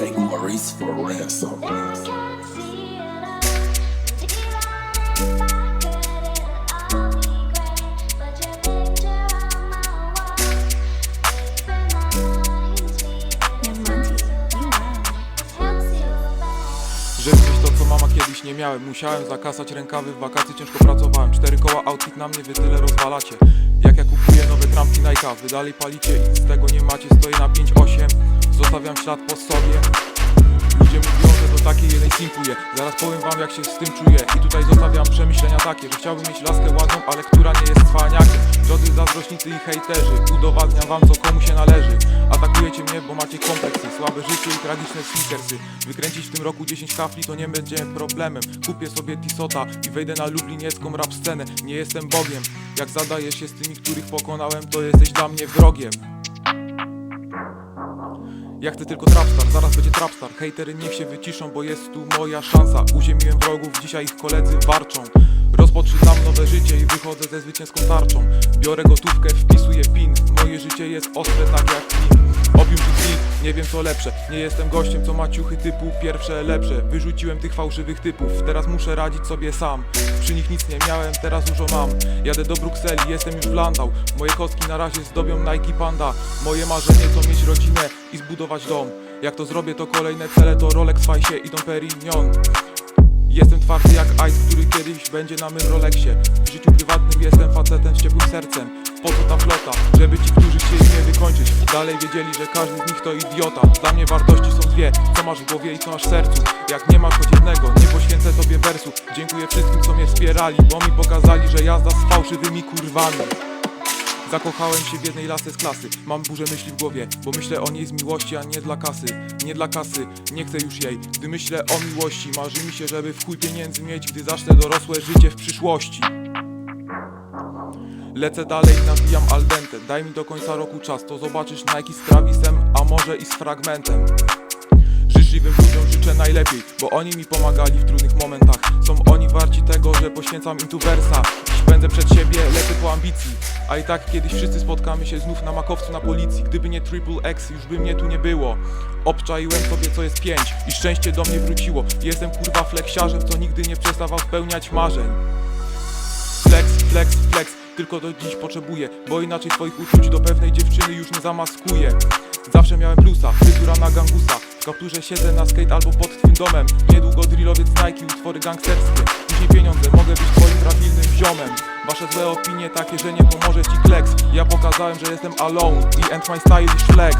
Beats for ransom. To co mama kiedyś nie miałem. Musiałem zakasać rękawy, w wakacje ciężko pracowałem. Cztery koła outfit na mnie, wy tyle rozwalacie. Jak ja kupuję nowe trampki Nike'a Wy dalej palicie i z tego nie macie Stoję na 5-8, zostawiam ślad po sobie. Ludzie mówią, że do takiej jednej simpuję Zaraz powiem wam jak się z tym czuję. I tutaj zostawiam przemyślenia takie Że chciałbym mieć laskę ładną, ale która nie jest cwaniakiem. Drodzy zazdrośnicy i hejterzy Udowadniam wam co komu się należy. Atakujecie mnie, bo macie kompleksy Słabe życie i tragiczne sneakersy. Wykręcić w tym roku 10 kafli to nie będzie problemem. Kupię sobie Tisota i wejdę na lubliniecką rap scenę. Nie jestem Bogiem. Jak zadaję się z tymi, których pokonałem To jesteś dla mnie wrogiem ja chcę tylko trapstar, zaraz będzie trapstar. Hejtery niech się wyciszą, bo jest tu moja szansa. Uziemiłem wrogów, dzisiaj ich koledzy warczą. Rozpoczynam nowe życie i wychodzę ze zwycięską tarczą. Biorę gotówkę, wpisuję pin. Moje życie jest ostre tak jak pin Pil, nie wiem co lepsze. Nie jestem gościem, co ma ciuchy typu pierwsze lepsze. Wyrzuciłem tych fałszywych typów. Teraz muszę radzić sobie sam. Przy nich nic nie miałem, teraz dużo mam. Jadę do Brukseli, jestem już w Landau. Moje kostki na razie zdobią Nike Panda. Moje marzenie to mieć rodzinę i zbudować dom. Jak to zrobię to kolejne cele to Rolex, Fajsie i Dom Perignon. Jestem twardy jak ice, który kiedyś będzie na mym Rolexie. W życiu prywatnym jestem facetem z ciepłym sercem. Po co ta flota? Żeby ci, którzy chcieli mnie wykończyć Dalej wiedzieli, że każdy z nich to idiota. Dla mnie wartości są dwie, co masz w głowie i co masz w sercu? Jak nie masz choć jednego, nie poświęcę tobie wersu. Dziękuję wszystkim, co mnie wspierali Bo mi pokazali, że jazda z fałszywymi kurwami. Zakochałem się w jednej lasce z klasy. Mam burzę myśli w głowie, bo myślę o niej z miłości, a nie dla kasy. Nie dla kasy, nie chcę już jej. Gdy myślę o miłości, marzy mi się, żeby w chuj pieniędzy mieć Gdy zacznę dorosłe życie w przyszłości Lecę dalej, nawijam al dente. Daj mi do końca roku czas, to zobaczysz Nike z Travisem, a może i z fragmentem. Życzliwym ludziom życzę najlepiej, bo oni mi pomagali w trudnych momentach. Są oni warci tego, że poświęcam im tu wersa. Dziś pędzę przed siebie, lecę po ambicji. A i tak kiedyś wszyscy spotkamy się znów na makowcu na policji. Gdyby nie Triple X, już by mnie tu nie było. Obczaiłem sobie co jest pięć i szczęście do mnie wróciło. Jestem kurwa fleksiarzem, co nigdy nie przestawał spełniać marzeń. Flex, flex, flex, tylko do dziś potrzebuję Bo inaczej twoich uczuć do pewnej dziewczyny już nie zamaskuję. Zawsze miałem plusa, fryzura na gangusa. W kapturze siedzę na skate albo pod twym domem. Niedługo drillowiec Nike, utwory gangsterskie. Później pieniądze, mogę być twoim prawilnym ziomem. Wasze złe opinie takie, że nie pomoże ci kleks. Ja pokazałem, że jestem alone i and my stylish flex